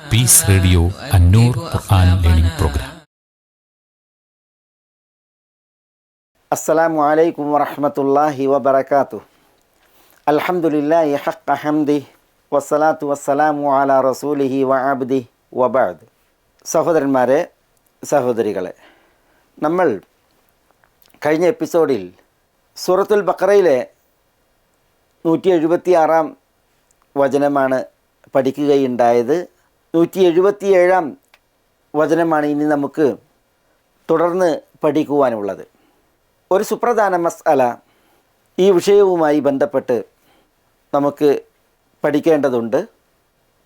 Peace radio Annoor Quran learning programme അസ്സലാമു അലൈക്കും വറഹ്മത്തുള്ളാഹി വബറകാതു അൽഹംദുലില്ലാഹി ഹഖ ഹംദി വസ്സലാത്തു വസ്സലാമു അലാ റസൂലിഹി വഅബ്ദി അബ്ദി വബഅദ് സഹോദരന്മാരെ സഹോദരികളെ നമ്മൾ കഴിഞ്ഞ എപ്പിസോഡിൽ സൂറത്തുൽ ബഖറയിലെ നൂറ്റി എഴുപത്തി ആറാം വചനമാണ് പഠിക്കുകയുണ്ടായത്. നൂറ്റി എഴുപത്തിയേഴാം വചനമാണ് ഇനി നമുക്ക് തുടർന്ന് പഠിക്കുവാനുള്ളത്. ഒരു സുപ്രധാന മസ്അല ഈ വിഷയവുമായി ബന്ധപ്പെട്ട് നമുക്ക് പഠിക്കേണ്ടതുണ്ട്.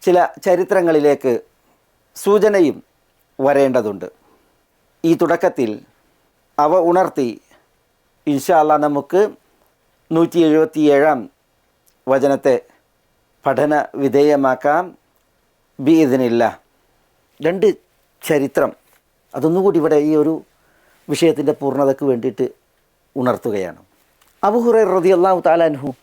ചില ചരിത്രങ്ങളിലേക്ക് സൂചനയും വരേണ്ടതുണ്ട്. ഈ തുടക്കത്തിൽ അവ ഉണർത്തി ഇൻഷാല്ല നമുക്ക് നൂറ്റി എഴുപത്തിയേഴാം വചനത്തെ പഠന വിധേയമാക്കാം ബി ഇതിനില്ല രണ്ട് ചരിത്രം. അതൊന്നുകൂടി ഇവിടെ ഈ ഒരു വിഷയത്തിന്റെ പൂർണതയ്ക്ക് വേണ്ടിയിട്ട് ഉണർത്തുകയാണ്. അബുഹുറ റതി അള്ളാഹു താലാൻഹു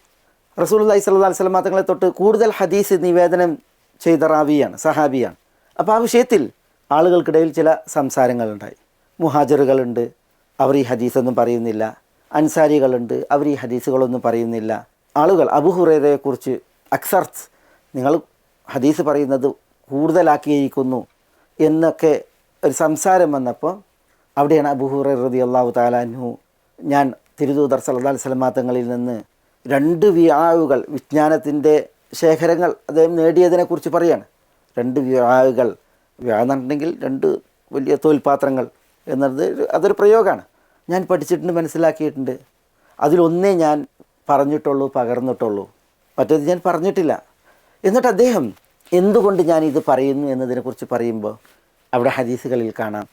റസൂലുല്ലാഹി സ്വല്ലല്ലാഹി അലൈഹി വസല്ലം തങ്ങളെ തൊട്ട് കൂടുതൽ ഹദീസ് നിവേദനം ചെയ്ത റാവിയാണ് സഹാബിയാണ്. അപ്പോൾ ആ വിഷയത്തിൽ ആളുകൾക്കിടയിൽ ചില സംസാരങ്ങളുണ്ടായി. മുഹാജറുകളുണ്ട് അവർ ഈ ഹദീസൊന്നും പറയുന്നില്ല. അൻസാരികളുണ്ട് അവർ ഈ ഹദീസുകളൊന്നും പറയുന്നില്ല. ആളുകൾ അബുഹുറയെക്കുറിച്ച് അക്സർത്ത് നിങ്ങൾ ഹദീസ് പറയുന്നത് കൂടുതലാക്കിയിരിക്കുന്നു എന്നൊക്കെ ഒരു സംസാരം വന്നപ്പോൾ അവിടെയാണ് അബുഹുറ റതി അള്ളാഹു താലാൻഹു ഞാൻ തിരുദൂതർ സല്ലല്ലാഹി അലൈഹി വസല്ലം തങ്ങളിൽ നിന്ന് രണ്ട് വ്യാവുകൾ വിജ്ഞാനത്തിന്റെ ശേഖരങ്ങൾ അദ്ദേഹം നേടിയതിനെക്കുറിച്ച് പറയാണ്. രണ്ട് വ്യാവുകൾ വ്യാന്നുണ്ടെങ്കിൽ രണ്ട് വലിയ തോൽപാത്രങ്ങൾ എന്നത് അതൊരു പ്രയോഗമാണ്. ഞാൻ പഠിച്ചിട്ടുണ്ട് മനസ്സിലാക്കിയിട്ടുണ്ട്. അതിലൊന്നേ ഞാൻ പറഞ്ഞിട്ടുള്ളൂ പകർന്നിട്ടുള്ളൂ. മറ്റേത് ഞാൻ പറഞ്ഞിട്ടില്ല. എന്നിട്ട് അദ്ദേഹം എന്തുകൊണ്ട് ഞാൻ ഇത് പറയുന്നു എന്നതിനെക്കുറിച്ച് പറയുമ്പോൾ അവിടെ ഹദീസുകളിൽ കാണാം.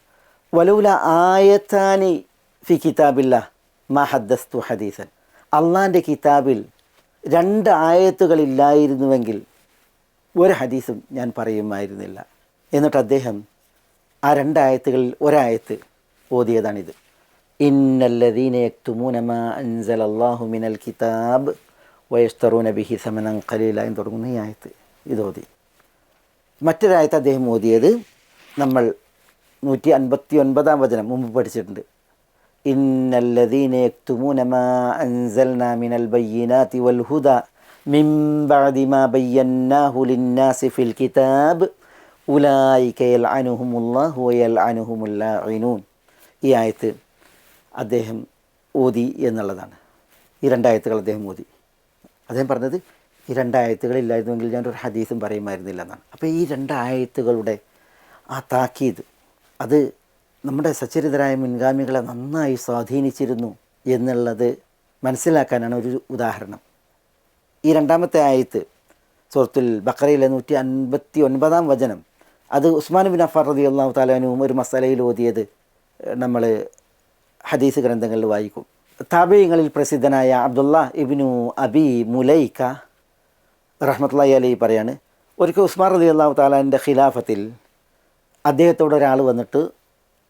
വലൂല ആയത്താനി ഫി കിതാബില്ല മാ ഹദ്ദസ്തു ഹദീസൻ. അള്ളാന്റെ കിതാബിൽ രണ്ട് ആയത്തുകളില്ലായിരുന്നുവെങ്കിൽ ഒരു ഹദീസും ഞാൻ പറയുമായിരുന്നില്ല. എന്നിട്ട് അദ്ദേഹം ആ രണ്ടായത്തുകളിൽ ഒരായത്ത് ഓതിയതാണിത്. ഇന്നല്ലദീന യക്തുമൂന മാ അൻസല മിനൽ കിതാബ് വയസ്തറൂന ബിഹി ഖലീല എന്ന് തുടങ്ങുന്ന ഈ ആയത്ത് ഇത് ഓതി. മറ്റൊരായത്ത് അദ്ദേഹം ഓതിയത് നമ്മൾ നൂറ്റി അൻപത്തി ഒൻപതാം വചനം മുമ്പ് പഠിച്ചിട്ടുണ്ട്. മാ മിനൽ വൽ മിൻ ബഅദി മാ ബയ്യന്നാഹു ലിന്നാസി ഫിൽ കിതാബ്. ഈ ആയത്ത് അദ്ദേഹം ഓതി എന്നുള്ളതാണ്. ഈ രണ്ടായത്തുകൾ അദ്ദേഹം ഓതി. അദ്ദേഹം പറഞ്ഞത് ഈ രണ്ടായത്തുകളില്ലായിരുന്നുവെങ്കിൽ ഞാൻ ഒരു ഹദീസും പറയുമായിരുന്നില്ല എന്നാണ് അപ്പോൾ ഈ രണ്ടായത്തുകളുടെ ആ താക്കീത് അത് നമ്മുടെ സച്ചരിതരായ മുൻഗാമികളെ നന്നായി സ്വാധീനിച്ചിരുന്നു എന്നുള്ളത് മനസ്സിലാക്കാനാണ് ഒരു ഉദാഹരണം. ഈ രണ്ടാമത്തെ ആയത്ത് സുഹൃത്തുൽ ബക്കറയിലെ നൂറ്റി അൻപത്തി ഒൻപതാം വചനം അത് ഉസ്മാൻ ബിൻ അഫർ റതി അള്ളാഹു താലാനുവും ഒരു മസാലയിൽ ഓതിയത് നമ്മൾ ഹദീസ് ഗ്രന്ഥങ്ങളിൽ വായിക്കും. താബിയങ്ങളിൽ പ്രസിദ്ധനായ അബ്ദുള്ള ഇബിനു അബി മുലൈക്ക റഹ്മത്തുള്ളി അലി പറയാണ് ഒരിക്കൽ ഉസ്മാർ അലി അള്ളാഹു താലാന്റെ ഖിലാഫത്തിൽ അദ്ദേഹത്തോട് ഒരാൾ വന്നിട്ട്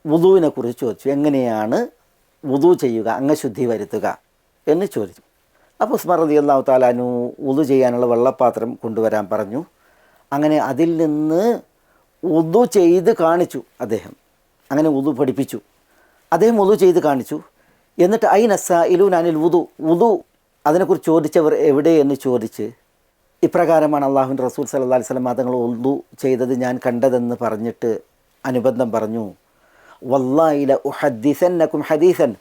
വുദുവിനെ കുറിച്ച് ചോദിച്ചു എങ്ങനെയാണ് വുദു ചെയ്യുക അംഗശുദ്ധി വരുത്തുക? എന്ന് ചോദിച്ചു. അപ്പോൾ ഉസ്മാർ അലി അള്ളാഹു താലാനു വുദു ചെയ്യാനുള്ള വെള്ളപ്പാത്രം കൊണ്ടുവരാൻ പറഞ്ഞു. അങ്ങനെ അതിൽ നിന്ന് ഉതു ചെയ്ത് കാണിച്ചു അദ്ദേഹം. അങ്ങനെ ഉതു പഠിപ്പിച്ചു. അദ്ദേഹം ഉതു ചെയ്ത് കാണിച്ചു. എന്നിട്ട് ഐ നസ അനിൽ ഉതു ഉതു അതിനെക്കുറിച്ച് ചോദിച്ചവർ എവിടെ എന്ന് ചോദിച്ച് ഇപ്രകാരമാണ് അള്ളാഹുവിന്റെ റസൂൽ സല്ലാ അലൈഹി സ്വലം തങ്ങൾ ഉൽദു ചെയ്തത് ഞാൻ കണ്ടതെന്ന് പറഞ്ഞിട്ട് അനുബന്ധം പറഞ്ഞു. വല്ലായില ഹദീസൻ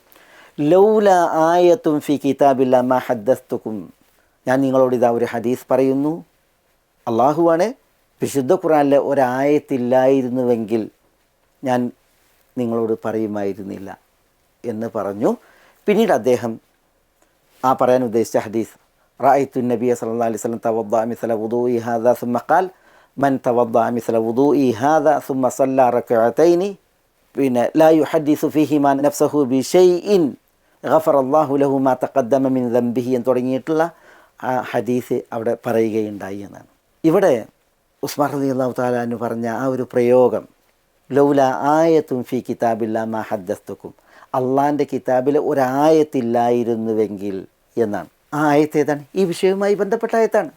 ലൗല ആയത്തും ഫി കിതാബില്ല മാ ഹദ്ദസ്തുക്കും ഞാൻ നിങ്ങളോട് ഇതാ ഒരു ഹദീസ് പറയുന്നു. അള്ളാഹുവാണ് വിശുദ്ധ ഖുറാനിലെ ഒരായത്തില്ലായിരുന്നുവെങ്കിൽ ഞാൻ നിങ്ങളോട് പറയുമായിരുന്നില്ല എന്ന് പറഞ്ഞു. പിന്നീട് അദ്ദേഹം ആ പറയാൻ ഉദ്ദേശിച്ച ഹദീസ് റായിത്തു നബിയ സല്ലാ അലൈഹി സ്വലം തവദ്ദ മിസല വുദൂ ഇ ഹാദ സുമ്മക്കാൽ മൻ തവദ്ദ മിസല വുദൂ ഇ ഹാദ സുമ്മ സല്ല പിന്നെ ലാ ഹദീസു ഫീഹിമാ നഫ്സഹു ബി ഷൈഇൻ ഗഫർ അള്ളാഹു ലഹു മാ തഖദ്ദമ മിൻ ദംബിഹി എന്ന് തുടങ്ങിയിട്ടുള്ള ആ ഹദീസ് അവിടെ പറയുകയുണ്ടായി എന്നാണ്. ഇവിടെ ഉസ്മാൻ റതി അള്ളാഹു താലാന്ന് പറഞ്ഞ ആ ഒരു പ്രയോഗം ലൗല ആയത്തും ഫി കിതാബില്ല മാ ഹദ്ദസ്തുക്കും അള്ളാന്റെ കിതാബിൽ ഒരായത്തില്ലായിരുന്നുവെങ്കിൽ എന്നാണ്. ആ ആയത്ത് ഏതാണ് ഈ വിഷയവുമായി ബന്ധപ്പെട്ട ആയത്താണ്.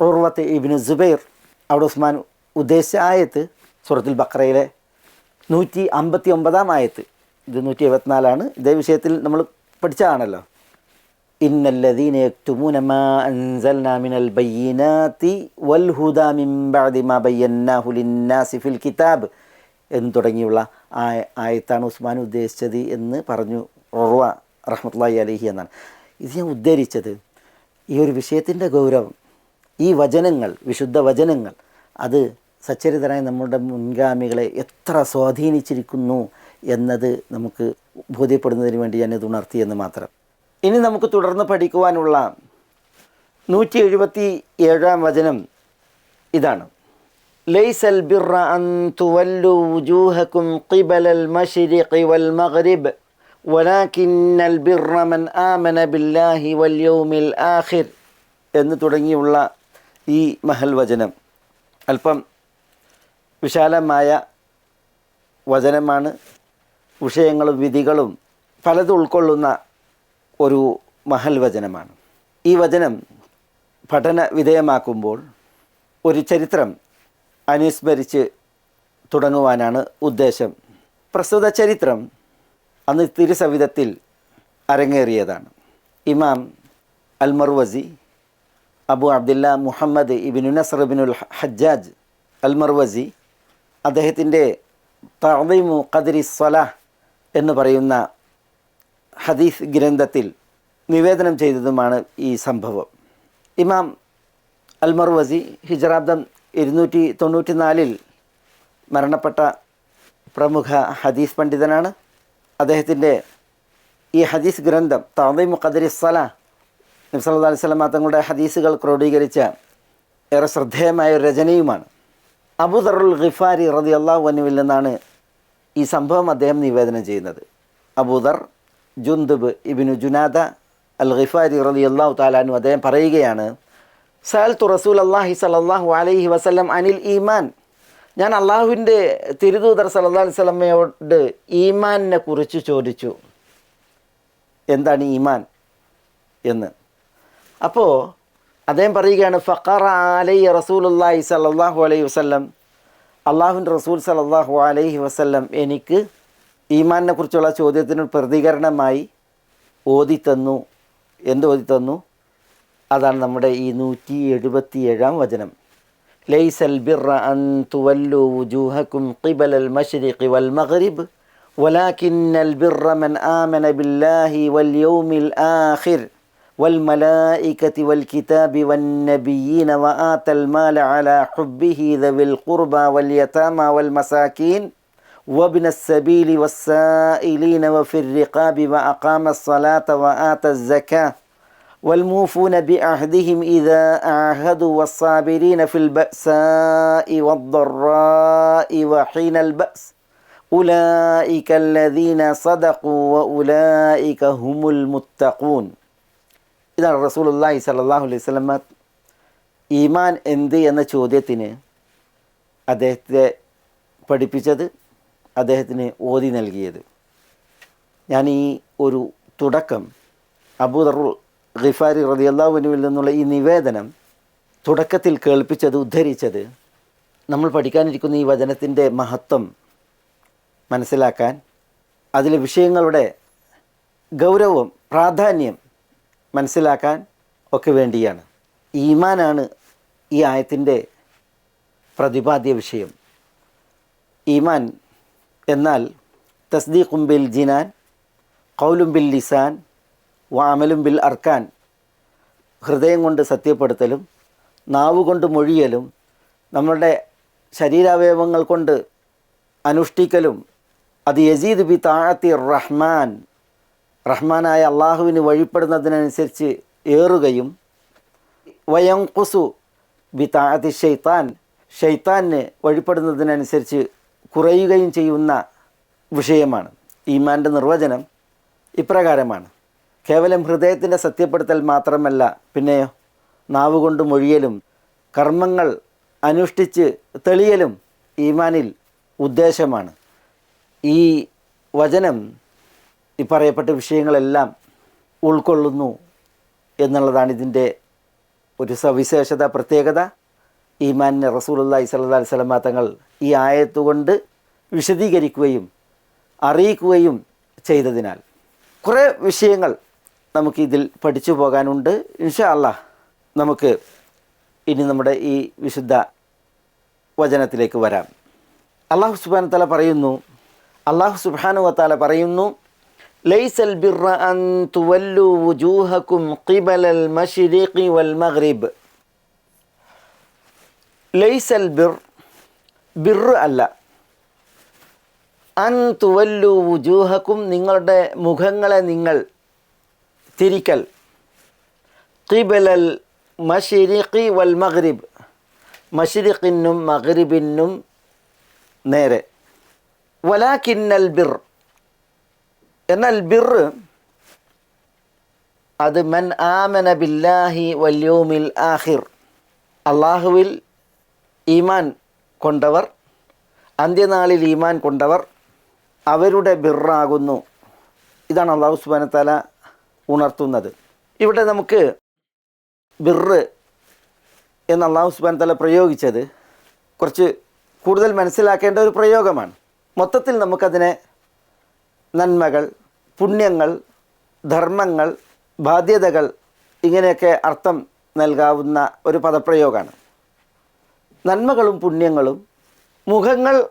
ഓർവത്തെ ഇബിന് ജുബൈർ അവിടെ ഉസ്മാൻ ഉദ്ദേശിച്ച ആയത്ത് സൂറത്തുൽ ബക്രയിലെ നൂറ്റി അമ്പത്തി ഒമ്പതാം ആയത്ത്. ഇത് നൂറ്റി എഴുപത്തിനാലാണ് ഇതേ വിഷയത്തിൽ നമ്മൾ പഠിച്ചതാണല്ലോ. ഇന്നല്ലദീന മാ അൻസൽനാ മിനൽ വൽ ഹുദാ മിൻ ബഅദി മാ ലിന്നാസി ഫിൽ കിതാബ്. എന്ന് തുടങ്ങിയുള്ള ആയ ആയത്താണ് ഉസ്മാൻ ഉദ്ദേശിച്ചത് എന്ന് പറഞ്ഞു റൊറവ റഹ്മത്തുള്ളാഹി അലൈഹി എന്നാണ്. ഇത് ഞാൻ ഉദ്ധരിച്ചത് ഈ ഒരു വിഷയത്തിന്റെ ഗൗരവം ഈ വചനങ്ങൾ വിശുദ്ധ വചനങ്ങൾ അത് സച്ചരിതരായ നമ്മുടെ മുൻഗാമികളെ എത്ര സ്വാധീനിച്ചിരിക്കുന്നു എന്നത് നമുക്ക് ബോധ്യപ്പെടുന്നതിന് വേണ്ടി ഞാനിത് ഉണർത്തിയെന്ന് മാത്രം. ഇനി നമുക്ക് തുടർന്ന് പഠിക്കുവാനുള്ള നൂറ്റി എഴുപത്തി ഏഴാം വചനം ഇതാണ്. ലൈസൽ البر أن تولوا وجوهكم قبل المشرق والمغرب ولكن البر من آمن بالله واليوم الآخر എന്ന് തുടങ്ങിയുള്ള ഈ മഹൽ വചനം. അല്പം വിശാലമായ വചനമാണ്. വിഷയങ്ങളും വിധികളും പലതും ഉൾക്കൊള്ളുന്ന ഒരു മഹൽ വചനമാണ്. ഈ വചനം പഠന വിധേയമാക്കുമ്പോൾ ഒരു ചരിത്രം അനുസ്മരിച്ച് തുടങ്ങുവാനാണ് ഉദ്ദേശം. പ്രസ്തുത ചരിത്രം അന്ന് തിരുസവിധത്തിൽ അരങ്ങേറിയതാണ്. Imam Almarwazi Abu Abdullah Muhammad Ibnu Nasr Binul Hajjaj Almarwazi അദ്ദേഹത്തിന്റെ തഅദീമു ഖദരി സ്വലാഹ് എന്ന് പറയുന്ന ഹദീസ് ഗ്രന്ഥത്തിൽ നിവേദനം ചെയ്തതുമാണ് ഈ സംഭവം. ഇമാം അൽമർവസി ഹിജറാബ്ദം ഇരുന്നൂറ്റി തൊണ്ണൂറ്റി നാലിൽ മരണപ്പെട്ട പ്രമുഖ ഹദീസ് പണ്ഡിതനാണ്. അദ്ദേഹത്തിന്റെ ഈ ഹദീസ് ഗ്രന്ഥം തഅദീമു മുഖദരി സല നബി സല്ലല്ലാഹു അലൈഹി വസല്ലം തങ്ങളുടെ ഹദീസുകൾ ക്രോഡീകരിച്ച ഏറെ ശ്രദ്ധേയമായ ഒരു രചനയുമാണ്. അബുദറുൽ ഖിഫാരി റതി അള്ളാഹു അനുവിൽ നിന്നാണ് ഈ സംഭവം അദ്ദേഹം നിവേദനം ചെയ്യുന്നത്. അബൂദർ ജുന്ദുബ് ഇബിനു ജുനാദ അൽ ഖിഫാരി റതി അള്ളാഹു താലാനു അദ്ദേഹം പറയുകയാണ് സഅൽത്തു റസൂൽ അള്ളാഹി സലല്ലാഹു അലൈഹി വസ്ലം അനിൽ ഈമാൻ. ഞാൻ അള്ളാഹുവിന്റെ തിരുദൂതർ സല്ലല്ലാഹു അലൈഹി ഈമാനിനെ കുറിച്ച് ചോദിച്ചു. എന്താണ് ഈമാൻ എന്ന്. അപ്പോൾ അദ്ദേഹം പറയുകയാണ് ഫഖറ അലൈ റസൂലുല്ലാഹി സല്ലല്ലാഹു അലൈഹി വസ്ലം അള്ളാഹുവിന്റെ റസൂൽ സല്ലല്ലാഹു അലൈഹി വസ്ലം എനിക്ക് ഈമാനിനെ കുറിച്ചുള്ള ചോദ്യത്തിന് പ്രതികരണമായി ഓതി തന്നു എന്ത് ഓതിത്തന്നു? തന്നു അതാണ് നമ്മുടെ ഈ നൂറ്റി എഴുപത്തി ഏഴാം വചനം ലൈസൽ ബിർറ അൻ തുവല്ലു വുജൂഹക്കും ഖിബലൽ മശ്രിഖി വൽ മഗ്രിബ് ولكن البر من آمن بالله واليوم الآخر والملائكة والكتاب والنبيين وآتى المال على حبه ذوي القربى واليتامى والمساكين وابن السبيل والسائلين وفي الرقاب وأقام الصلاة وآتى الزكاة والموفون بعهدهم إذا عاهدوا والصابرين في البأساء والضراء وحين البأس أولئك الذين صدقوا وأولئك هم المتقون ഇതാണ് റസൂലുള്ളാഹി സല്ലല്ലാഹു അലൈഹി വസല്ലമ ഈമാൻ എന്ത് എന്ന ചോദ്യത്തിന് അദ്ദേഹത്തെ പഠിപ്പിച്ചത് അദ്ദേഹത്തിന് ഓതി നൽകിയത് ഞാൻ ഈ ഒരു തുടക്കം അബൂദറുൽ ഖിഫാരി റളിയല്ലാഹുവിനുവിൽ നിന്നുള്ള ഈ നിവേദനം തുടക്കത്തിൽ കേൾപ്പിച്ചത് ഉദ്ധരിച്ചത് നമ്മൾ പഠിക്കാനിരിക്കുന്ന ഈ വചനത്തിന്റെ മഹത്വം മനസ്സിലാക്കാൻ അതിലെ വിഷയങ്ങളുടെ ഗൗരവം പ്രാധാന്യം മനസ്സിലാക്കാൻ ഒക്കെ വേണ്ടിയാണ്. ഈമാനാണ് ഈ ആയത്തിന്റെ പ്രതിപാദ്യ വിഷയം. ഈമാൻ എന്നാൽ തസ്ദീഖും ബിൽ ജിനാൻ കൗലും ബിൽ ലിസാൻ വാമലും ബിൽ അർക്കാൻ ഹൃദയം കൊണ്ട് സത്യപ്പെടുത്തലും നാവ് കൊണ്ട് മൊഴിയലും നമ്മളുടെ ശരീരാവയവങ്ങൾ കൊണ്ട് അനുഷ്ഠിക്കലും അത് യസീദ് ബി താഴത്തി റഹ്മാൻ റഹ്മാനായ അള്ളാഹുവിന് വഴിപ്പെടുന്നതിനനുസരിച്ച് ഏറുകയും വയങ്കുസു ബി താഴത്തി ഷെയ്ത്താൻ ഷെയ്ത്താന് വഴിപ്പെടുന്നതിനനുസരിച്ച് കുറയുകയും ചെയ്യുന്ന വിഷയമാണ്. ഈമാന്റെ നിർവചനം ഇപ്രകാരമാണ്. കേവലം ഹൃദയത്തിന്റെ സത്യപ്പെടുത്തൽ മാത്രമല്ല പിന്നെയോ നാവുകൊണ്ട് മൊഴിയലും കർമ്മങ്ങൾ അനുഷ്ഠിച്ച് തെളിയലും ഈമാനിൽ ഉദ്ദേശമാണ്. ഈ വചനം ഈ പറയപ്പെട്ട വിഷയങ്ങളെല്ലാം ഉൾക്കൊള്ളുന്നു എന്നുള്ളതാണ് ഇതിന്റെ ഒരു സവിശേഷത പ്രത്യേകത. ഈമാനിനെ സ്വല്ലല്ലാഹി അലൈഹി വസല്ലമ തങ്ങൾ ഈ ആയത്തുകൊണ്ട് വിശദീകരിക്കുകയും അറിയിക്കുകയും ചെയ്തതിനാൽ. കുറേ വിഷയങ്ങൾ നമുക്കിതിൽ പഠിച്ചു പോകാനുണ്ട്. ഇൻഷാ അല്ല നമുക്ക് ഇനി നമ്മുടെ ഈ വിശുദ്ധ വചനത്തിലേക്ക് വരാം. അള്ളാഹു സുബാന തല പറയുന്നു അള്ളാഹു സുബാനു വത്താല പറയുന്നു ലൈസൽ ബിർറ അൻ തുവല്ലു വുജൂഹകും ഖിബലൽ മശ്രിഖി വൽ മഗ്രിബ്. ലൈസൽ ബിർ ബിർ അൻ തുവല്ലു വുജൂഹക്കും നിങ്ങളുടെ മുഖങ്ങളെ നിങ്ങൾ തിരിക്കൽ ഖിബലൽ മഷിരിഖി വൽ മഗ്രിബ് മഷിരിഖിനും മഗ്രിബിനും നേരെ. വലാക്കിന്നൽ ബിർ എന്നാൽ ബിർ അത് മൻ ആമന ബില്ലാഹി വല്യോമിൽ ആഹിർ അള്ളാഹുവിൽ ഈമാൻ കൊണ്ടവർ അന്ത്യനാളിൽ ഈമാൻ കൊണ്ടവർ അവരുടെ ബിറാകുന്നു. ഇതാണ് അള്ളാഹു സുബാനത്താല ഉണർത്തുന്നത്. ഇവിടെ നമുക്ക് ബിറ് എന്ന അള്ളാഹു സുബാൻ തല പ്രയോഗിച്ചത്. കുറച്ച് കൂടുതൽ മനസ്സിലാക്കേണ്ട ഒരു പ്രയോഗമാണ്. മൊത്തത്തിൽ നമുക്കതിനെ നന്മകൾ പുണ്യങ്ങൾ ധർമ്മങ്ങൾ ബാധ്യതകൾ ഇങ്ങനെയൊക്കെ അർത്ഥം നൽകാവുന്ന ഒരു പദപ്രയോഗമാണ്. നന്മകളും പുണ്യങ്ങളും മുഖങ്ങൾ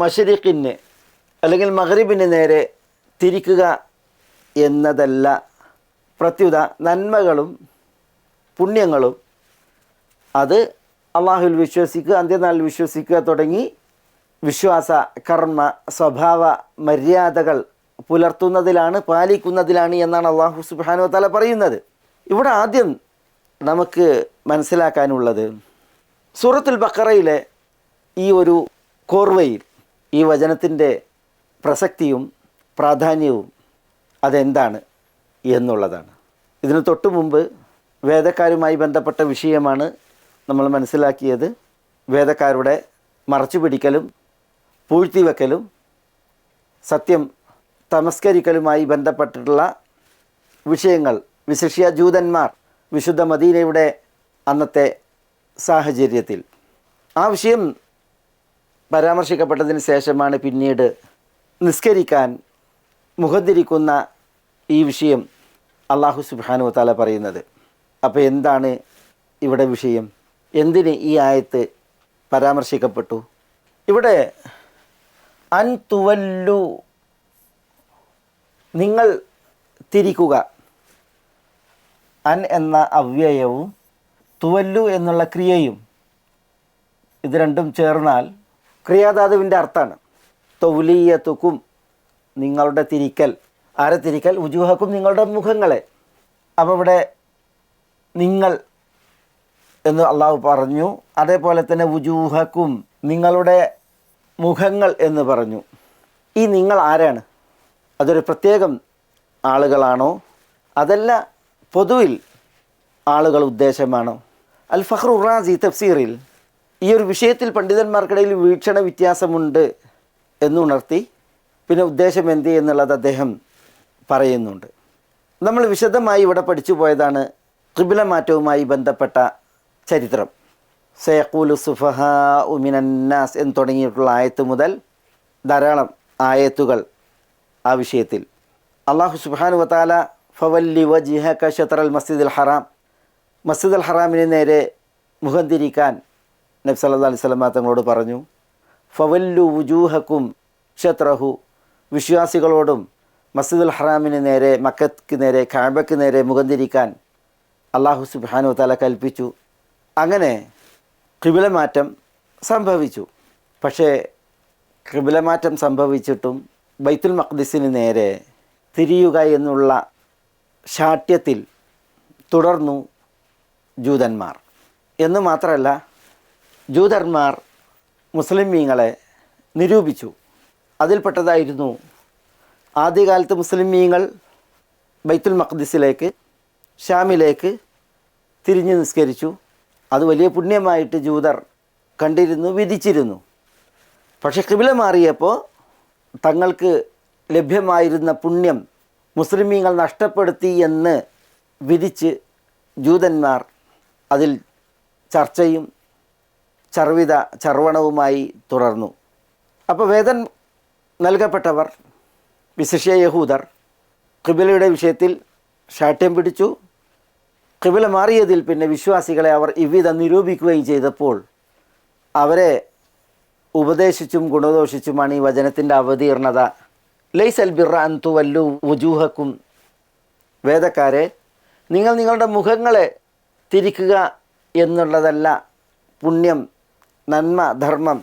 മഷരിഖിന് അല്ലെങ്കിൽ മഹറിബിന് നേരെ തിരിക്കുക എന്നതല്ല പ്രത്യുത നന്മകളും പുണ്യങ്ങളും അത് അള്ളാഹുവിൽ വിശ്വസിക്കുക അന്ത്യനാളിൽ വിശ്വസിക്കുക തുടങ്ങി വിശ്വാസ കർമ്മ സ്വഭാവ മര്യാദകൾ പുലർത്തുന്നതിലാണ് പാലിക്കുന്നതിലാണ് എന്നാണ് അള്ളാഹു സുബാനു തല പറയുന്നത്. ഇവിടെ ആദ്യം നമുക്ക് മനസ്സിലാക്കാനുള്ളത് സൂറത്തുൽ ബക്കറയിലെ ഈ ഒരു കോർവയിൽ ഈ വചനത്തിന്റെ പ്രസക്തിയും പ്രാധാന്യവും അതെന്താണ്? എന്നുള്ളതാണ്. ഇതിന് തൊട്ടു മുമ്പ് വേദക്കാരുമായി ബന്ധപ്പെട്ട വിഷയമാണ് നമ്മൾ മനസ്സിലാക്കിയത്. വേദക്കാരുടെ മറച്ചു പിടിക്കലും പൂഴ്ത്തിവെക്കലും സത്യം തമസ്കരിക്കലുമായി ബന്ധപ്പെട്ടിട്ടുള്ള വിഷയങ്ങൾ. വിശിഷ്യ ജൂതന്മാർ വിശുദ്ധ മദീനയുടെ അന്നത്തെ സാഹചര്യത്തിൽ. ആ വിഷയം പരാമർശിക്കപ്പെട്ടതിന് ശേഷമാണ് പിന്നീട് നിസ്കരിക്കാൻ മുഖത്തിരിക്കുന്ന ഈ വിഷയം അള്ളാഹു സുബാനു താല പറയുന്നത്. അപ്പോൾ എന്താണ് ഇവിടെ വിഷയം? എന്തിന് ഈ ആയത്ത് പരാമർശിക്കപ്പെട്ടു? ഇവിടെ അൻ തുവല്ലു നിങ്ങൾ തിരിക്കുക. അൻ എന്ന അവ്യയവും തുവല്ലു എന്നുള്ള ക്രിയയും ഇത് രണ്ടും ചേർന്നാൽ ക്രിയാധാതുവിന്റെ അർത്ഥമാണ്. തൗലീയത്തുക്കും നിങ്ങളുടെ തിരിക്കൽ. ആരെ തിരിക്കൽ ഉജൂഹക്കും നിങ്ങളുടെ മുഖങ്ങളെ. അപ്പോൾ ഇവിടെ നിങ്ങൾ എന്ന് അള്ളാഹു പറഞ്ഞു അതേപോലെ തന്നെ ഉജൂഹക്കും നിങ്ങളുടെ മുഖങ്ങൾ എന്ന് പറഞ്ഞു. ഈ നിങ്ങൾ ആരാണ്? അതൊരു പ്രത്യേകം ആളുകളാണോ? അതല്ല പൊതുവിൽ ആളുകൾ ഉദ്ദേശമാണോ? അൽ ഫഹ്റു റാസി തഫ്സീറിൽ ഈ ഒരു വിഷയത്തിൽ പണ്ഡിതന്മാർക്കിടയിൽ വീക്ഷണ വ്യത്യാസമുണ്ട് എന്നുണർത്തി പിന്നെ ഉദ്ദേശം എന്ത് എന്നുള്ളത് അദ്ദേഹം പറയുന്നുണ്ട്. നമ്മൾ വിശദമായി ഇവിടെ പഠിച്ചു പോയതാണ് ത്രിബില മാറ്റവുമായി ബന്ധപ്പെട്ട ചരിത്രം. സയഖൂലു സുഫഹ ഉമിനന്നാസ് എന്ന് തുടങ്ങിയിട്ടുള്ള ആയത്ത് മുതൽ ധാരാളം ആയത്തുകൾ ആ വിഷയത്തിൽ. അള്ളാഹു സുബാനു വത്താല ഫവല്ലി വജിഹക ഷത്തർ അൽ മസ്ജിദ് അൽ ഹറാം മസ്ജിദ് അൽ ഹറാമിന് നേരെ മുഖം തിരിക്കാൻ നബി സല്ലാ അലൈഹി സ്വലമ തങ്ങളോട് പറഞ്ഞു. ഫവല്ലു വുജൂഹക്കും ഷത്രഹു വിശ്വാസികളോടും മസ്ജിദ് അൽ ഹറാമിന് നേരെ മക്കത്ക്ക് നേരെ കാബയ്ക്ക് നേരെ മുഖം തിരിക്കാൻ അള്ളാഹു സുബാനു തല കൽപ്പിച്ചു. അങ്ങനെ കിബിലമാറ്റം സംഭവിച്ചു. പക്ഷേ കിബിലമാറ്റം സംഭവിച്ചിട്ടും ബൈത്തുൽ മഖ്ദിസിന് നേരെ തിരിയുക എന്നുള്ള ശാഠ്യത്തിൽ തുടർന്നു ജൂതന്മാർ. എന്ന് മാത്രമല്ല ജൂതന്മാർ മുസ്ലിമീങ്ങളെ നിരൂപിച്ചു. അതിൽപ്പെട്ടതായിരുന്നു ആദ്യകാലത്ത് മുസ്ലിമീങ്ങൾ ബൈത്തുൽ മഖ്ദിസിലേക്ക് ഷാമിലേക്ക് തിരിഞ്ഞു നിസ്കരിച്ചു. അത് വലിയ പുണ്യമായിട്ട് ജൂതർ കണ്ടിരുന്നു വിധിച്ചിരുന്നു. പക്ഷേ കിബില മാറിയപ്പോൾ തങ്ങൾക്ക് ലഭ്യമായിരുന്ന പുണ്യം മുസ്ലിമീങ്ങൾ നഷ്ടപ്പെടുത്തി എന്ന് വിധിച്ച് ജൂതന്മാർ അതിൽ ചർച്ചയും ചർവിത ചർവണവുമായി തുടർന്നു. അപ്പോൾ വേദൻ നൽകപ്പെട്ടവർ വിശിഷ്യ യഹൂദർ കിബിലയുടെ വിഷയത്തിൽ ശാഠ്യം പിടിച്ചു. കിബില മാറിയതിൽ പിന്നെ വിശ്വാസികളെ അവർ ഇവ്വിധം നിരൂപിക്കുകയും ചെയ്തപ്പോൾ അവരെ ഉപദേശിച്ചും ഗുണദോഷിച്ചുമാണ് ഈ വചനത്തിന്റെ അവതീർണത. ലൈസൽ ബിറ അന്തു വല്ലു വുജൂഹക്കും. വേദക്കാരെ നിങ്ങൾ നിങ്ങളുടെ മുഖങ്ങളെ തിരിക്കുക എന്നുള്ളതല്ല പുണ്യം നന്മ ധർമ്മം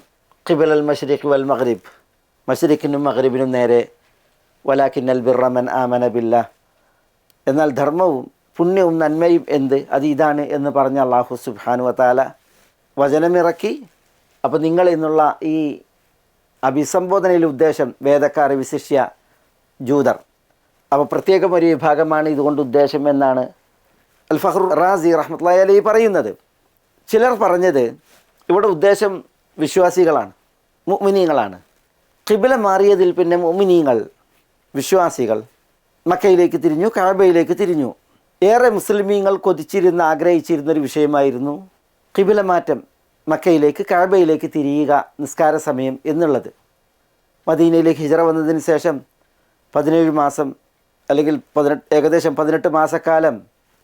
ഖിബൽ അൽ മഷ്രിഖ് വൽ മഗ്രിബ്. മഷരിഖിനും മഗ്രിബിനും നേരെ വലാക്കിന്നൽ ബിറമൻ ആമന ബില്ല. എന്നാൽ ധർമ്മവും പുണ്യവും നന്മയും എന്ത്? അത് ഇതാണ് എന്ന് പറഞ്ഞ അള്ളാഹു സുബാനു വത്താല വചനമിറക്കി. അപ്പോൾ നിങ്ങൾ എന്നുള്ള ഈ അഭിസംബോധനയിലെ ഉദ്ദേശം വേദക്കാർ വിശിഷ്യ ജൂതർ. അപ്പോൾ പ്രത്യേകം ഒരു വിഭാഗമാണ് ഇതുകൊണ്ട് ഉദ്ദേശം എന്നാണ് അൽ ഫഹ്റു റാസി റഹ്മത്തുള്ളാഹി അലി പറയുന്നത്. ചിലർ പറഞ്ഞത് ഇവിടെ ഉദ്ദേശം വിശ്വാസികളാണ് മുഅ്മിനീങ്ങളാണ്. കിബില മാറിയതിൽ പിന്നെ മുഅ്മിനീങ്ങൾ വിശ്വാസികൾ. മക്കയിലേക്ക് തിരിഞ്ഞു കാബയിലേക്ക് തിരിഞ്ഞു. ഏറെ മുസ്ലിമീങ്ങൾ കൊതിച്ചിരുന്ന ആഗ്രഹിച്ചിരുന്ന ഒരു വിഷയമായിരുന്നു കിബിലമാറ്റം മക്കയിലേക്ക് കാബയിലേക്ക് തിരിയുക നിസ്കാര സമയം എന്നുള്ളത്. മദീനയിലേക്ക് ഹിജറ വന്നതിന് ശേഷം പതിനേഴ് മാസം അല്ലെങ്കിൽ പതിനെട്ട് ഏകദേശം പതിനെട്ട് മാസക്കാലം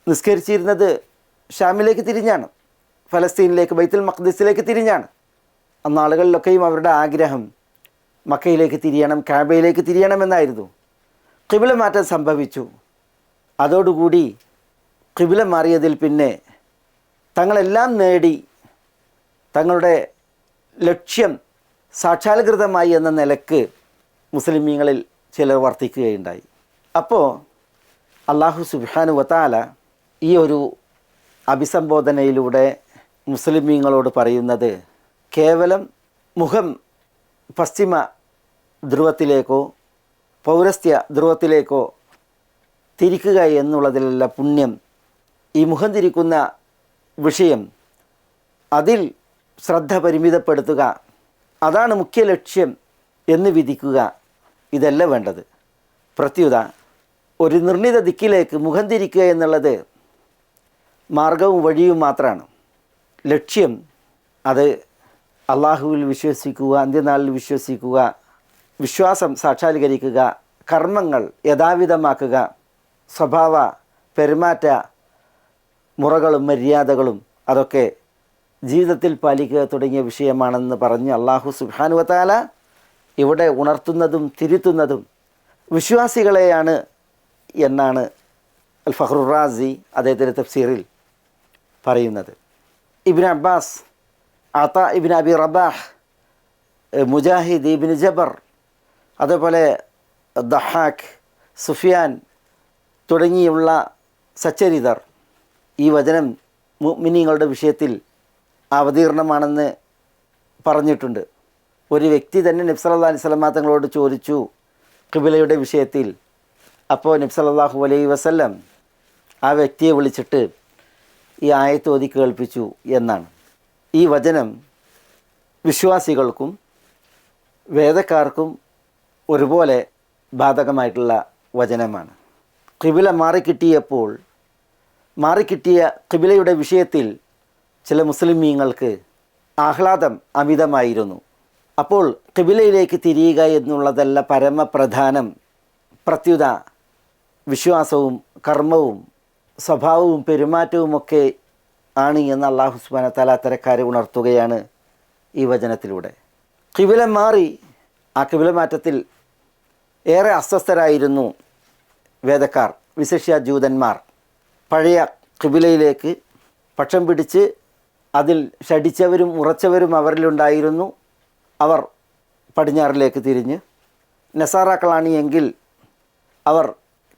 നിസ്കരിച്ചിരുന്നത് ഷാമിലേക്ക് തിരിഞ്ഞാണ്. ഫലസ്തീനിലേക്ക് ബൈത്തുൽ മഖ്ദിസിലേക്ക് തിരിഞ്ഞാണ്. അന്നാളുകളിലൊക്കെയും അവരുടെ ആഗ്രഹം മക്കയിലേക്ക് തിരിയണം കാബയിലേക്ക് തിരിയണമെന്നായിരുന്നു കിബില മാറ്റം സംഭവിച്ചു. അതോടുകൂടി കിബില മാറിയതിൽ പിന്നെ തങ്ങളെല്ലാം നേടി തങ്ങളുടെ ലക്ഷ്യം സാക്ഷാത്കൃതമായി എന്ന നിലയ്ക്ക് മുസ്ലിമീങ്ങളിൽ ചിലർ വർത്തിക്കുകയുണ്ടായി. അപ്പോൾ അള്ളാഹു സുബാനു വത്താല ഈ ഒരു അഭിസംബോധനയിലൂടെ മുസ്ലിമീങ്ങളോട് പറയുന്നത് കേവലം മുഖം പശ്ചിമ ധ്രുവത്തിലേക്കോ പൗരസ്ത്യ ധ്രുവത്തിലേക്കോ തിരിക്കുക എന്നുള്ളതിലുള്ള പുണ്യം ഈ മുഖം തിരിക്കുന്ന വിഷയം അതിൽ ശ്രദ്ധ പരിമിതപ്പെടുത്തുക അതാണ് മുഖ്യ ലക്ഷ്യം എന്ന് വിധിക്കുക. ഇതല്ല വേണ്ടത്. പ്രത്യുത ഒരു നിർണിത ദിക്കിലേക്ക് മുഖം തിരിക്കുക എന്നുള്ളത് മാർഗവും വഴിയും മാത്രമാണ് ലക്ഷ്യം അത് അള്ളാഹുവിൽ വിശ്വസിക്കുക അന്ത്യനാളിൽ വിശ്വസിക്കുക വിശ്വാസം സാക്ഷാത്കരിക്കുക കർമ്മങ്ങൾ യഥാവിധമാക്കുക സ്വഭാവ പെരുമാറ്റ മുറകളും മര്യാദകളും അതൊക്കെ ജീവിതത്തിൽ പാലിക്കുക തുടങ്ങിയ വിഷയമാണെന്ന് പറഞ്ഞ് അള്ളാഹു സുഹാനുവത്താല ഇവിടെ ഉണർത്തുന്നതും തിരുത്തുന്നതും വിശ്വാസികളെയാണ് എന്നാണ് അൽ ഫഹ്റുറാസി അദ്ദേഹത്തിന്റെ തഫ്സീറിൽ പറയുന്നത്. ഇബിൻ അബ്ബാസ് അത്ത ഇബിൻ അബി റബാഹ് മുജാഹിദ് ഇബിൻ ജബർ അതേപോലെ ദഹാഖ് സുഫിയാൻ തുടങ്ങിയുള്ള സച്ചരിതർ ഈ വചനം മുഅ്മിനീങ്ങളുടെ വിഷയത്തിൽ അവതീർണമാണെന്ന് പറഞ്ഞിട്ടുണ്ട്. ഒരു വ്യക്തി തന്നെ നബ്സല്ലാ അലൈഹി സ്വലമാ തങ്ങളോട് ചോദിച്ചു കിബിലയുടെ വിഷയത്തിൽ അപ്പോൾ നബ്സല്ലാഹു അലൈഹി വസല്ലം ആ വ്യക്തിയെ വിളിച്ചിട്ട് ഈ ആയത്തോതി കേൾപ്പിച്ചു എന്നാണ്. ഈ വചനം വിശ്വാസികൾക്കും വേദക്കാർക്കും ഒരുപോലെ ബാധകമായിട്ടുള്ള വചനമാണ്. കിബില മാറിക്കിട്ടിയപ്പോൾ മാറിക്കിട്ടിയ കിബിലയുടെ വിഷയത്തിൽ ചില മുസ്ലിമീങ്ങൾക്ക് ആഹ്ലാദം അമിതമായിരുന്നു. അപ്പോൾ കിബിലയിലേക്ക് തിരിയുക എന്നുള്ളതല്ല പരമപ്രധാനം. പ്രത്യുത വിശ്വാസവും കർമ്മവും സ്വഭാവവും പെരുമാറ്റവുമൊക്കെ ആണ് എന്ന് അള്ളാഹു സുബാന തല അത്തരക്കാരെ ഉണർത്തുകയാണ് ഈ വചനത്തിലൂടെ. കിബില മാറി ആ കിബില മാറ്റത്തിൽ ഏറെ അസ്വസ്ഥരായിരുന്നു വേദക്കാർ വിശിഷ്യ ജൂതന്മാർ. പഴയ കിബിലയിലേക്ക് പക്ഷം പിടിച്ച് അതിൽ ഷടിച്ചവരും ഉറച്ചവരും അവരിലുണ്ടായിരുന്നു അവർ പടിഞ്ഞാറിലേക്ക് തിരിഞ്ഞ് നസാറാക്കളാണ് എങ്കിൽ അവർ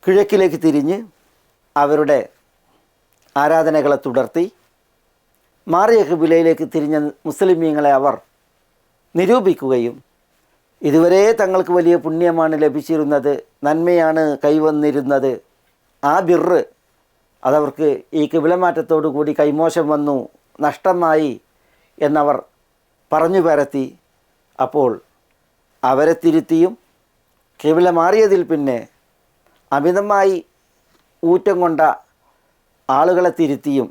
കിഴക്കിലേക്ക് തിരിഞ്ഞ് അവരുടെ ആരാധനകളെ തുടർത്തി മാറിയ കിബിലയിലേക്ക് തിരിഞ്ഞ മുസ്ലിമീങ്ങളെ അവർ നിരൂപിക്കുകയും ഇതുവരെ തങ്ങൾക്ക് വലിയ പുണ്യമാണ് ലഭിച്ചിരുന്നത് നന്മയാണ് കൈവന്നിരുന്നത്. ആ ബിറ് അതവർക്ക് ഈ കിബിലമാറ്റത്തോടു കൂടി കൈമോശം വന്നു നഷ്ടമായി എന്നവർ പറഞ്ഞു പരത്തി. അപ്പോൾ അവരെ തിരുത്തിയും കിബില മാറിയതിൽ പിന്നെ അമിതമായി ഊറ്റം കൊണ്ട ആളുകളെ തിരുത്തിയും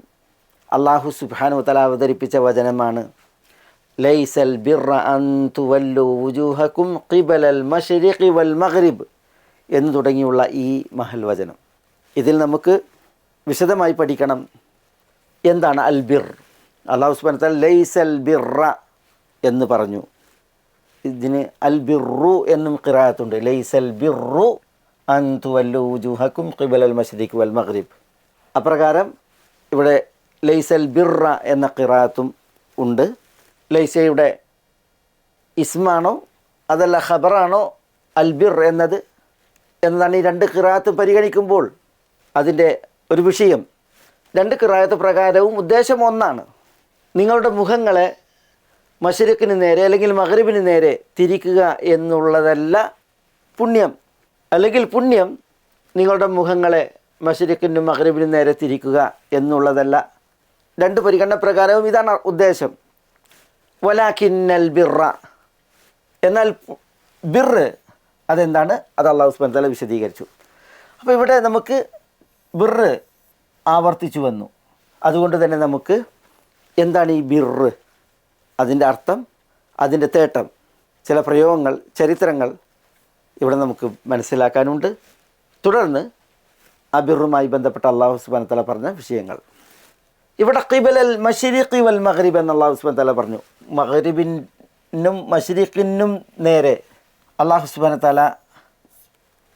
അള്ളാഹു സുബാനു തല അവതരിപ്പിച്ച വചനമാണ്. ലൈസൽ വുജൂഹക്കും ഖിബലൽ വൽ മഗ്രിബ് എന്ന് തുടങ്ങിയുള്ള ഈ മഹൽ വചനം. ഇതിൽ നമുക്ക് വിശദമായി പഠിക്കണം. എന്താണ് അൽ ബിർ? അള്ളാഹു സുബ്ഹാനഹു തല ലൈസൽ ബിർറ എന്ന് പറഞ്ഞു. ഇതിന് അൽ ബിറു എന്നും കിറാത്തുണ്ട് ലൈസൽ ബിറു അൻ തുവല്ലു വുജൂഹക്കും ഖിബലൽ മഷരിഖ് വൽ മഗ്രിബ്. അപ്രകാരം ഇവിടെ ലൈസൽ ബിർറ എന്ന കിറാത്തും ഉണ്ട്. ലൈസയുടെ ഇസ്മാണോ അതല്ല ഖബറാണോ അൽ ബിർ എന്നത്? എന്നതാണ് ഈ രണ്ട് ഖിറാഅത്ത് പരിഗണിക്കുമ്പോൾ അതിന്റെ ഒരു വിഷയം. രണ്ട് കിറായത്ത് പ്രകാരവും ഉദ്ദേശം ഒന്നാണ്. നിങ്ങളുടെ മുഖങ്ങളെ മഷരിക്കിന് നേരെ അല്ലെങ്കിൽ മഗ്രിബിന് നേരെ തിരിക്കുക എന്നുള്ളതല്ല പുണ്യം. അല്ലെങ്കിൽ പുണ്യം നിങ്ങളുടെ മുഖങ്ങളെ മഷരിക്കിനും മഗ്രിബിനും നേരെ തിരിക്കുക എന്നുള്ളതല്ല. രണ്ട് പരിഗണന പ്രകാരവും ഇതാണ് ഉദ്ദേശം. വലാഖിന്നൽ ബിറ എന്നാൽ ബിറ് അതെന്താണ്? അത് അള്ളാഹു സ്ബന്ധല വിശദീകരിച്ചു. അപ്പോൾ ഇവിടെ നമുക്ക് ബിറ് ആവർത്തിച്ചു വന്നു. അതുകൊണ്ട് തന്നെ നമുക്ക് എന്താണ് ഈ ബിറ് അതിന്റെ അർത്ഥം അതിന്റെ തേട്ടം ചില പ്രയോഗങ്ങൾ ചരിത്രങ്ങൾ ഇവിടെ നമുക്ക് മനസ്സിലാക്കാനുണ്ട്. തുടർന്ന് ആ ബിറുമായി ബന്ധപ്പെട്ട അള്ളാഹു സുബാനത്തല തല പറഞ്ഞ വിഷയങ്ങൾ. ഇവിടെ കിബലൽ മഷിരിഖി വൽ മഗ്രിബ് എന്നുള്ള ഹുസ്ബാൻ സുബാൻ തല പറഞ്ഞു. മഗ്രിബിനും മഷിരിഖിനും നേരെ അള്ളാഹു ഹുസ്ബാൻ തല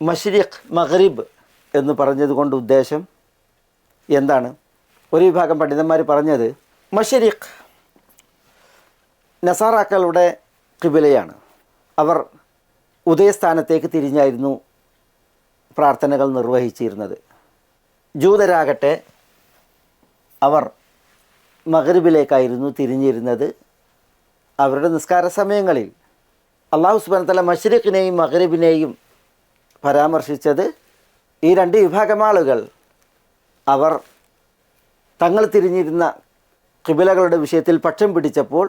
മഷിരിഖ് മഗ്രിബ് എന്ന് പറഞ്ഞത് കൊണ്ട് ഉദ്ദേശം എന്താണ്? ഒരു വിഭാഗം പണ്ഡിതന്മാർ പറഞ്ഞത് മഷിരിഖ് നസാറാക്കളുടെ കിബിലയാണ് അവർ ഉദയസ്ഥാനത്തേക്ക് തിരിഞ്ഞായിരുന്നു പ്രാർത്ഥനകൾ നിർവഹിച്ചിരുന്നത്. ജൂതരാകട്ടെ അവർ മഗ്രിബിലേക്കായിരുന്നു തിരിഞ്ഞിരുന്നത്. അവരുടെ നിസ്കാര സമയങ്ങളിൽ അള്ളാഹു സുബാൻ തല മഷ്രിഖിനെയും മഗ്രിബിനെയും പരാമർശിച്ചത് ഈ രണ്ട് വിഭാഗം ആളുകൾ അവർ തങ്ങൾ തിരിഞ്ഞിരുന്ന കിബിലകളുടെ വിഷയത്തിൽ പക്ഷം പിടിച്ചപ്പോൾ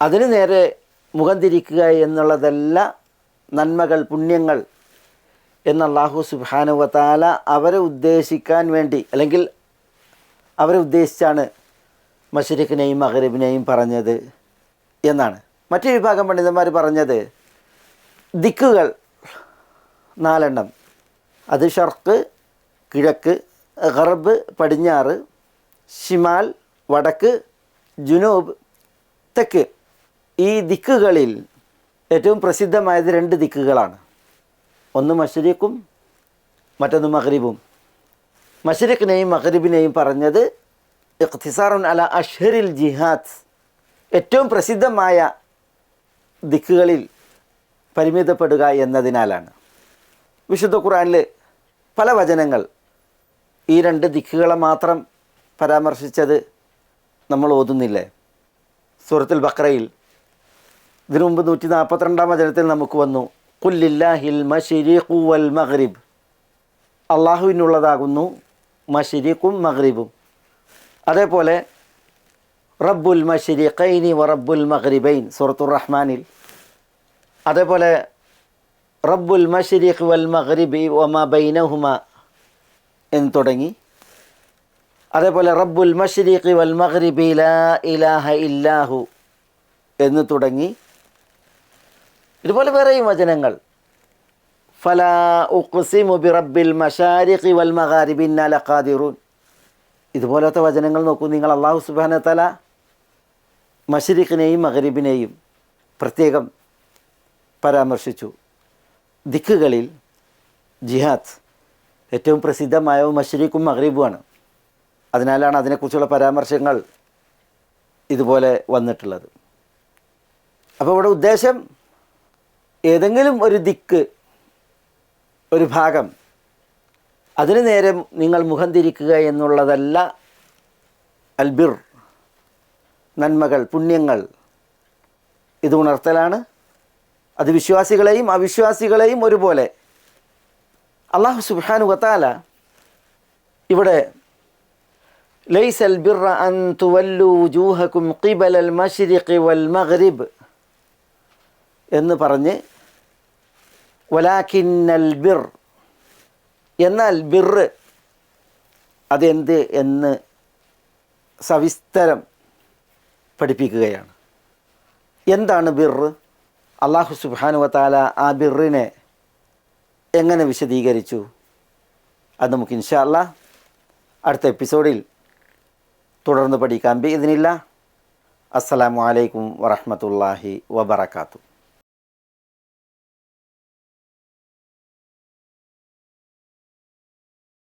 അതിനു നേരെ മുഖം തിരിക്കുക എന്നുള്ളതല്ല നന്മകൾ പുണ്യങ്ങൾ എന്ന് അള്ളാഹു സുബാനുവത്താല അവരെ ഉദ്ദേശിക്കാൻ വേണ്ടി അല്ലെങ്കിൽ അവരെ ഉദ്ദേശിച്ചാണ് മഷരിഖിനെയും മഹരബിനെയും പറഞ്ഞത് എന്നാണ്. മറ്റു വിഭാഗം പണ്ഡിതന്മാർ പറഞ്ഞത് ദിക്കുകൾ നാലെണ്ണം. അത് ഷർക്ക് കിഴക്ക് ഗർബ് പടിഞ്ഞാറ് ഷിമാൽ വടക്ക് ജുനൂബ് തെക്ക്. ഈ ദിക്കുകളിൽ ഏറ്റവും പ്രസിദ്ധമായത് രണ്ട് ദിക്കുകളാണ്. ഒന്ന് മഷരിഖും മറ്റൊന്ന് മഹ്രിബും മഷരിഖിനെയും മഹരിബിനെയും പറഞ്ഞത് ഇഖ്തിസാറുൻ അല അഷ്ഹറിൽ ജിഹാദ്. ഏറ്റവും പ്രസിദ്ധമായ ദിക്കുകളിൽ പരിമിതപ്പെടുക എന്നതിനാലാണ്. വിശുദ്ധ ഖുറാനിൽ പല വചനങ്ങൾ ഈ രണ്ട് ദിക്കുകളെ മാത്രം പരാമർശിച്ചത് നമ്മൾ ഓതുന്നില്ലേ? സൂറത്തുൽ ബക്രയിൽ ഇതിനു മുമ്പ് നൂറ്റി നാൽപ്പത്തിരണ്ടാം വചനത്തിൽ നമുക്ക് വന്നു കുല്ലില്ലാഹിൽ മഷിരിഖു വൽ മഹ്രിബ് അള്ളാഹുവിനുള്ളതാകുന്നു മഷിരിഖും മഗ്രിബും. അതേപോലെ റബ്ബുൽ മഷിരിഖൈനി വ റബ്ബുൽ മഗ്രിബൈൻ സൂറത്തുർ റഹ്മാനിൽ. അതേപോലെ റബ്ബുൽ മഷിരിഖ് വൽ മഗ്രിബി വമ ബൈനഹുമ എന്ന് തുടങ്ങി. അതേപോലെ റബ്ബുൽ മഷ്രിഖി വൽ മഗ്രിബി ലാ ഇലാഹ ഇല്ലാഹു എന്ന് തുടങ്ങി. ഇതുപോലെ വേറെയും വചനങ്ങൾ. ഫലാ ഉഖ്സിമു ബി റബ്ബിൽ മഷാരിഖി വൽ മഗാരിബി ഇന്നാ ലഖാദിറൂൻ. ഇതുപോലത്തെ വചനങ്ങൾ നോക്കൂ നിങ്ങൾ അള്ളാഹു സുബാന തല മഷരിഖിനെയും മഗരിബിനെയും പ്രത്യേകം പരാമർശിച്ചു. ദിക്കുകളിൽ ജിഹാദ് ഏറ്റവും പ്രസിദ്ധമായ മഷരിഖും മഗ്രീബുമാണ്. അതിനാലാണ് അതിനെക്കുറിച്ചുള്ള പരാമർശങ്ങൾ ഇതുപോലെ വന്നിട്ടുള്ളത്. അപ്പോൾ ഇവിടെ ഉദ്ദേശം ഏതെങ്കിലും ഒരു ദിക്ക് ഒരു ഭാഗം. അതിനു നേരെ നിങ്ങൾ മുഖം തിരിക്കുക എന്നുള്ളതല്ല അൽബിർ നന്മകൾ പുണ്യങ്ങൾ. ഇത് ഉണർത്തലാണ്. അത് വിശ്വാസികളെയും അവിശ്വാസികളെയും ഒരുപോലെ. അള്ളാഹു സുബാനു വത്താല ഇവിടെ ബിർറ അൻ തുവല്ലു ജൂഹക്കും ഖിബലൽ മഷ്രിഖി വൽ മഗ്രിബ് എന്ന് പറഞ്ഞ് വലാഖിന്നൽ ബിർ. എന്നാൽ ബിർ അതെന്ത് എന്ന് സവിസ്തരം പഠിപ്പിക്കുകയാണ്. എന്താണ് ബിർ? അള്ളാഹു സുബാനു വാല ആ ബിറിനെ എങ്ങനെ വിശദീകരിച്ചു? അത് നമുക്ക് ഇൻഷാ അല്ലാ അടുത്ത എപ്പിസോഡിൽ തുടർന്ന് പഠിക്കാം. ഇതിനില്ല അസ്സലാമു അലൈക്കും വറഹമത്തല്ലാഹി വബർക്കാത്തു